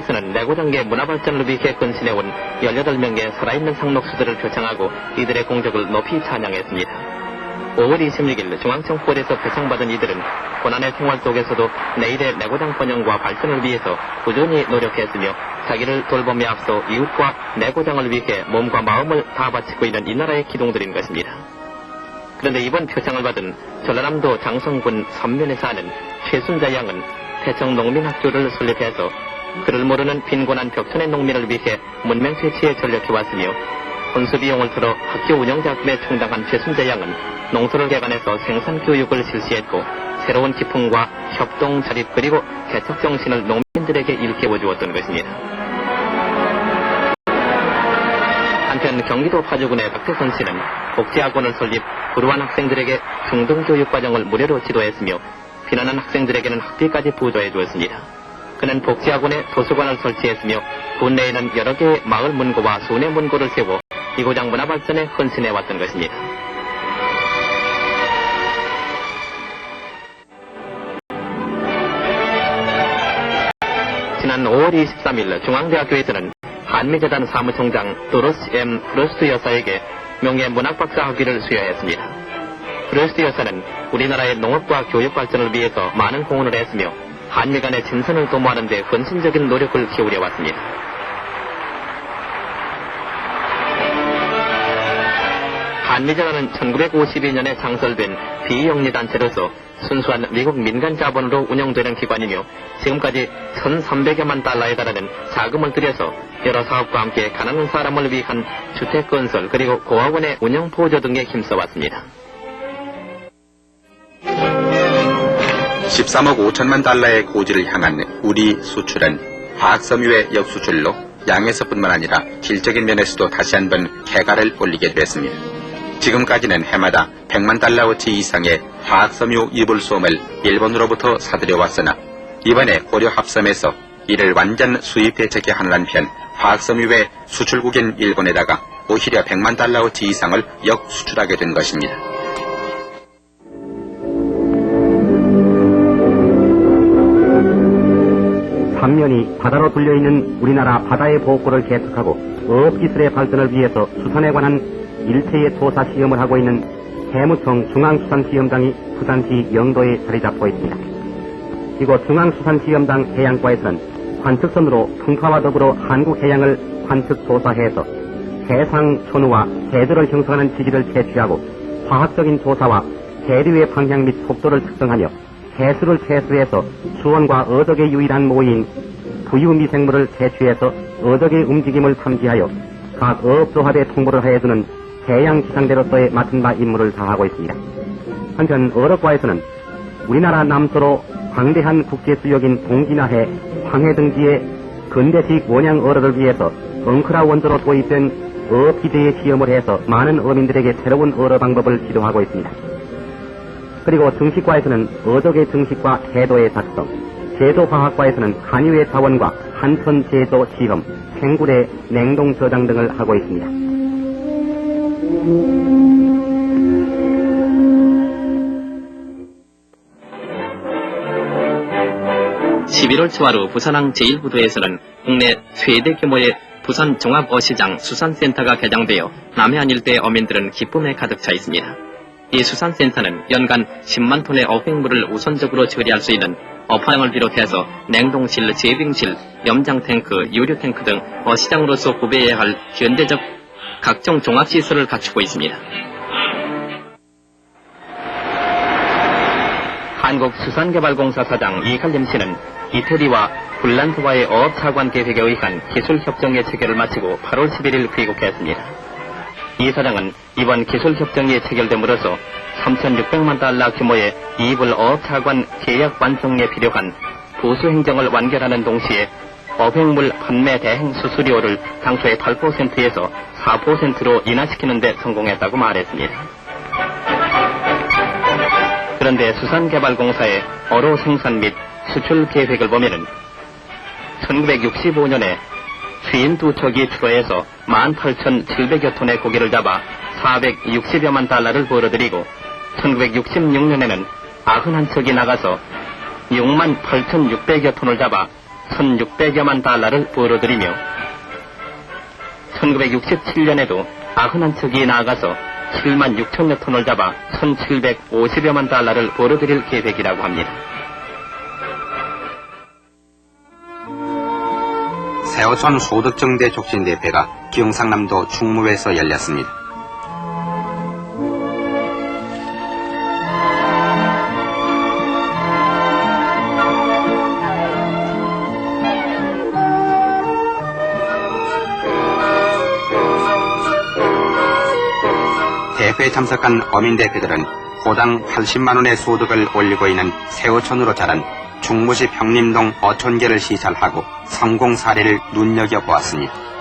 단계 문화 발전을 위해 건신해온 18명의 살아있는 상록수들을 표창하고 이들의 공적을 높이 찬양했습니다. 5월 26일 중앙청포에서 표창받은 이들은 고난의 생활 속에서도 내일의 내고장 번영과 발전을 위해서 꾸준히 노력했으며 자기를 돌봄에 앞서 이웃과 내고장을 위해 몸과 마음을 다 바치고 있는 이 나라의 기둥들인 것입니다. 그런데 이번 표창을 받은 전라남도 장성군 삼면에 사는 최순자 양은 태청 농민학교를 설립해서 그를 모르는 빈곤한 벽천의 농민을 위해 문명쇠치에 전력해왔으며 혼수 비용을 들어 학교 운영 자금에 충당한 최순자 양은 농소를 개간해서 생산 교육을 실시했고 새로운 기품과 협동 자립 그리고 개척 정신을 농민들에게 일깨워 주었던 것입니다. 한편 경기도 파주군의 박태선 씨는 복지학원을 설립 불우한 학생들에게 중등교육 과정을 무료로 지도했으며 비난한 학생들에게는 학비까지 보조해 주었습니다. 그는 복지학원에 도서관을 설치했으며 군 내에는 여러 개의 마을 문고와 순회 문고를 세워 이 고장 문화 발전에 헌신해 왔던 것입니다. 지난 5월 23일 중앙대학교에서는 한미재단 사무총장 도로스 M. 프로스트 여사에게 명예 문학박사 학위를 수여했습니다. 프로스트 여사는 우리나라의 농업과 교육 발전을 위해서 많은 공헌을 했으며 한미 간의 진선을 도모하는 데 헌신적인 노력을 기울여 왔습니다. 한미재단은 1952년에 창설된 비영리단체로서 순수한 미국 민간 자본으로 운영되는 기관이며 지금까지 1,300여만 달러에 달하는 자금을 들여서 여러 사업과 함께 가난한 사람을 위한 주택 건설 그리고 고아원의 운영 보조 등에 힘써왔습니다. 13억 5천만 달러의 고지를 향한 우리 수출은 화학 섬유의 역수출로 양에서뿐만 아니라 질적인 면에서도 다시 한번 개가를 올리게 됐습니다. 지금까지는 해마다 100만 달러어치 이상의 화학 섬유 이불소음을 일본으로부터 사들여 왔으나 이번에 고려 합섬에서 이를 완전 수입 대책에 하는 한편 화학 섬유의 수출국인 일본에다가 오히려 100만 달러어치 이상을 역수출하게 된 것입니다. 삼면이 바다로 불려있는 우리나라 바다의 보호구를 개척하고 어업기술의 발전을 위해서 수산에 관한 일체의 조사 시험을 하고 있는 해무청 중앙수산시험장이 부산시 영도에 자리 잡고 있습니다. 이곳 중앙수산시험장 해양과에서는 관측선으로 풍파와 더불어 한국 해양을 관측 조사해서 해상 천우와 해들을 형성하는 지지를 채취하고 과학적인 조사와 해류의 방향 및 속도를 특정하며 해수를 채수해서 수온과 어덕의 유일한 모인 부유미생물을 채취해서 어덕의 움직임을 탐지하여 각 어업조합에 통보를 하여주는 해양기상대로서의 맡은 바 임무를 다하고 있습니다. 한편 어업과에서는 우리나라 남서로 광대한 국제수역인 동진아해 황해 등지의 근대식 원양 어로를 위해서 엉크라 원조로 도입된 어업기대의 시험을 해서 많은 어민들에게 새로운 어로 방법을 지도하고 있습니다. 그리고 증식과에서는 어적의 증식과 해도의 작성, 제도화학과에서는 한유의 자원과 한천 제도 시험, 생굴의 냉동 저장 등을 하고 있습니다. 11월 초하루 부산항 제1부도에서는 국내 최대 규모의 부산 종합어시장 수산센터가 개장되어 남해안 일대 어민들은 기쁨에 가득 차 있습니다. 이 수산센터는 연간 10만 톤의 어획물을 우선적으로 처리할 수 있는 어파형을 비롯해서 냉동실, 제빙실, 염장탱크, 유류탱크 등 어시장으로서 구비해야 할 현대적 각종 종합시설을 갖추고 있습니다. 한국수산개발공사 사장 이칼림 씨는 이태리와 굴란트와의 어업차관 계획에 의한 기술협정의 체결을 마치고 8월 11일 귀국했습니다. 이 사장은 이번 기술협정이 체결됨으로써 3,600만 달러 규모의 이불 어업차관 계약 완성에 필요한 보수 행정을 완결하는 동시에 어획물 판매 대행 수수료를 당초의 8%에서 4%로 인하시키는 데 성공했다고 말했습니다. 그런데 수산개발공사의 어로 생산 및 수출 계획을 보면은 1965년에 주인 두 척이 출하해서 18,700여 톤의 고기를 잡아 460여만 달러를 벌어들이고 1966년에는 91척이 나가서 68,600여 톤을 잡아 1600여만 달러를 벌어들이며 1967년에도 91척이 나아가서 7만 6천여 톤을 잡아 1750여만 달러를 벌어들일 계획이라고 합니다. 세어촌 소득정대 촉진대회가 기흥상남도 충무에서 열렸습니다. 대회에 참석한 어민 대표들은 호당 80만원의 소득을 올리고 있는 세어촌으로 자란 충무시 평림동 어촌계를 시찰하고 성공 사례를 눈여겨보았습니다.